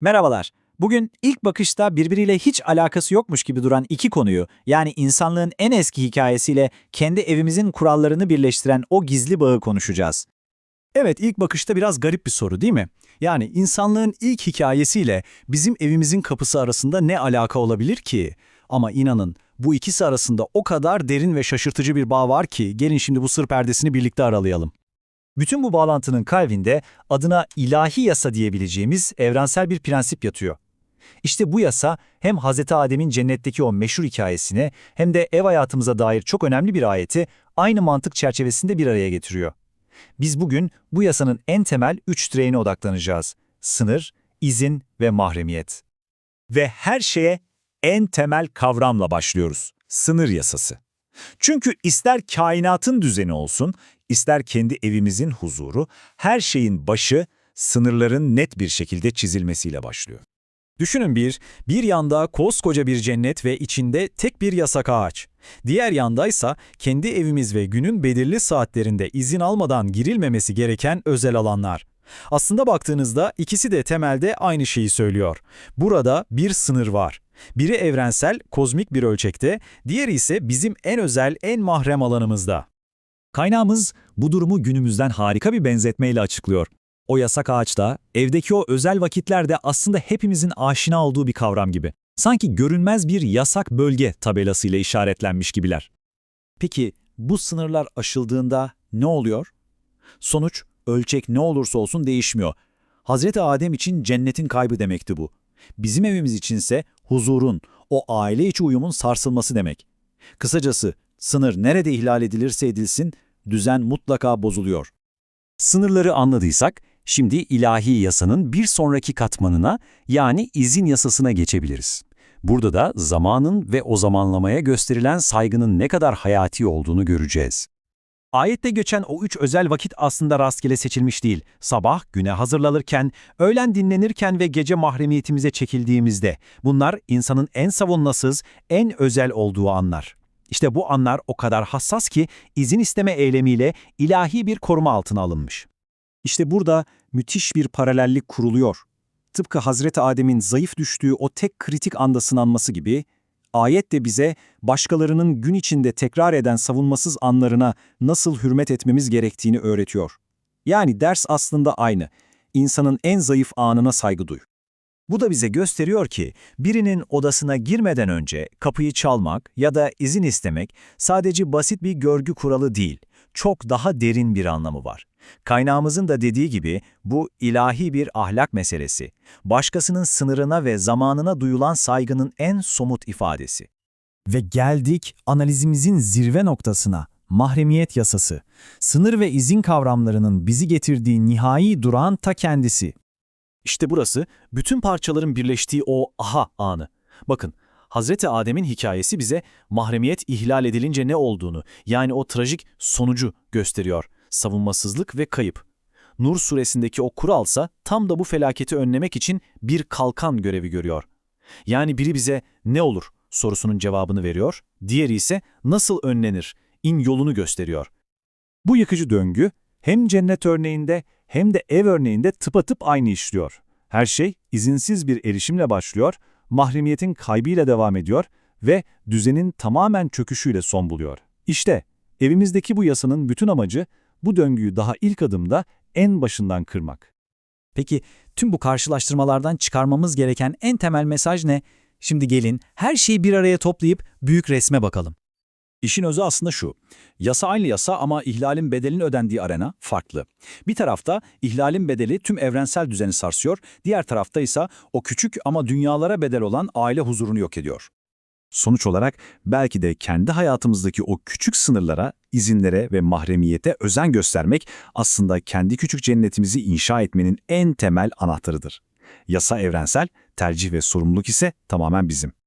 Merhabalar. Bugün ilk bakışta birbiriyle hiç alakası yokmuş gibi duran iki konuyu, yani insanlığın en eski hikayesiyle kendi evimizin kurallarını birleştiren o gizli bağı konuşacağız. Evet, ilk bakışta biraz garip bir soru değil mi? Yani insanlığın ilk hikayesiyle bizim evimizin kapısı arasında ne alaka olabilir ki? Ama inanın, bu ikisi arasında o kadar derin ve şaşırtıcı bir bağ var ki gelin şimdi bu sır perdesini birlikte aralayalım. Bütün bu bağlantının kalbinde adına ilahi yasa diyebileceğimiz evrensel bir prensip yatıyor. İşte bu yasa hem Hz. Adem'in cennetteki o meşhur hikayesine hem de ev hayatımıza dair çok önemli bir ayeti aynı mantık çerçevesinde bir araya getiriyor. Biz bugün bu yasanın en temel üç direğine odaklanacağız. Sınır, izin ve mahremiyet. Ve her şeye en temel kavramla başlıyoruz. Sınır yasası. Çünkü ister kainatın düzeni olsun, ister kendi evimizin huzuru, her şeyin başı sınırların net bir şekilde çizilmesiyle başlıyor. Düşünün bir, bir yanda koskoca bir cennet ve içinde tek bir yasak ağaç. Diğer yandaysa kendi evimiz ve günün belirli saatlerinde izin almadan girilmemesi gereken özel alanlar. Aslında baktığınızda ikisi de temelde aynı şeyi söylüyor. Burada bir sınır var. Biri evrensel, kozmik bir ölçekte, diğeri ise bizim en özel, en mahrem alanımızda. Kaynağımız bu durumu günümüzden harika bir benzetmeyle açıklıyor. O yasak ağaçta, evdeki o özel vakitlerde aslında hepimizin aşina olduğu bir kavram gibi. Sanki görünmez bir yasak bölge tabelasıyla işaretlenmiş gibiler. Peki bu sınırlar aşıldığında ne oluyor? Sonuç, ölçek ne olursa olsun değişmiyor. Hazreti Adem için cennetin kaybı demekti bu. Bizim evimiz içinse huzurun, o aile içi uyumun sarsılması demek. Kısacası sınır nerede ihlal edilirse edilsin, düzen mutlaka bozuluyor. Sınırları anladıysak, şimdi ilahi yasanın bir sonraki katmanına yani izin yasasına geçebiliriz. Burada da zamanın ve o zamanlamaya gösterilen saygının ne kadar hayati olduğunu göreceğiz. Ayette geçen o üç özel vakit aslında rastgele seçilmiş değil. Sabah güne hazırlanırken, öğlen dinlenirken ve gece mahremiyetimize çekildiğimizde bunlar insanın en savunmasız, en özel olduğu anlar. İşte bu anlar o kadar hassas ki izin isteme eylemiyle ilahi bir koruma altına alınmış. İşte burada müthiş bir paralellik kuruluyor. Tıpkı Hazreti Adem'in zayıf düştüğü o tek kritik anda sınanması gibi, ayet de bize başkalarının gün içinde tekrar eden savunmasız anlarına nasıl hürmet etmemiz gerektiğini öğretiyor. Yani ders aslında aynı. İnsanın en zayıf anına saygı duy. Bu da bize gösteriyor ki birinin odasına girmeden önce kapıyı çalmak ya da izin istemek sadece basit bir görgü kuralı değil, çok daha derin bir anlamı var. Kaynağımızın da dediği gibi bu ilahi bir ahlak meselesi, başkasının sınırına ve zamanına duyulan saygının en somut ifadesi. Ve geldik analizimizin zirve noktasına, mahremiyet yasası. Sınır ve izin kavramlarının bizi getirdiği nihai durağın ta kendisi. İşte burası bütün parçaların birleştiği o aha anı. Bakın, Hazreti Adem'in hikayesi bize mahremiyet ihlal edilince ne olduğunu, yani o trajik sonucu gösteriyor. Savunmasızlık ve kayıp. Nur suresindeki o kuralsa tam da bu felaketi önlemek için bir kalkan görevi görüyor. Yani biri bize ne olur sorusunun cevabını veriyor, diğeri ise nasıl önlenir, in yolunu gösteriyor. Bu yıkıcı döngü hem cennet örneğinde hem de ev örneğinde tıpatıp aynı işliyor. Her şey izinsiz bir erişimle başlıyor, mahremiyetin kaybıyla devam ediyor ve düzenin tamamen çöküşüyle son buluyor. İşte evimizdeki bu yasanın bütün amacı bu döngüyü daha ilk adımda en başından kırmak. Peki tüm bu karşılaştırmalardan çıkarmamız gereken en temel mesaj ne? Şimdi gelin her şeyi bir araya toplayıp büyük resme bakalım. İşin özü aslında şu. Yasa aynı yasa ama ihlalin bedelinin ödendiği arena farklı. Bir tarafta ihlalin bedeli tüm evrensel düzeni sarsıyor, diğer tarafta ise o küçük ama dünyalara bedel olan aile huzurunu yok ediyor. Sonuç olarak belki de kendi hayatımızdaki o küçük sınırlara, izinlere ve mahremiyete özen göstermek aslında kendi küçük cennetimizi inşa etmenin en temel anahtarıdır. Yasa evrensel, tercih ve sorumluluk ise tamamen bizim.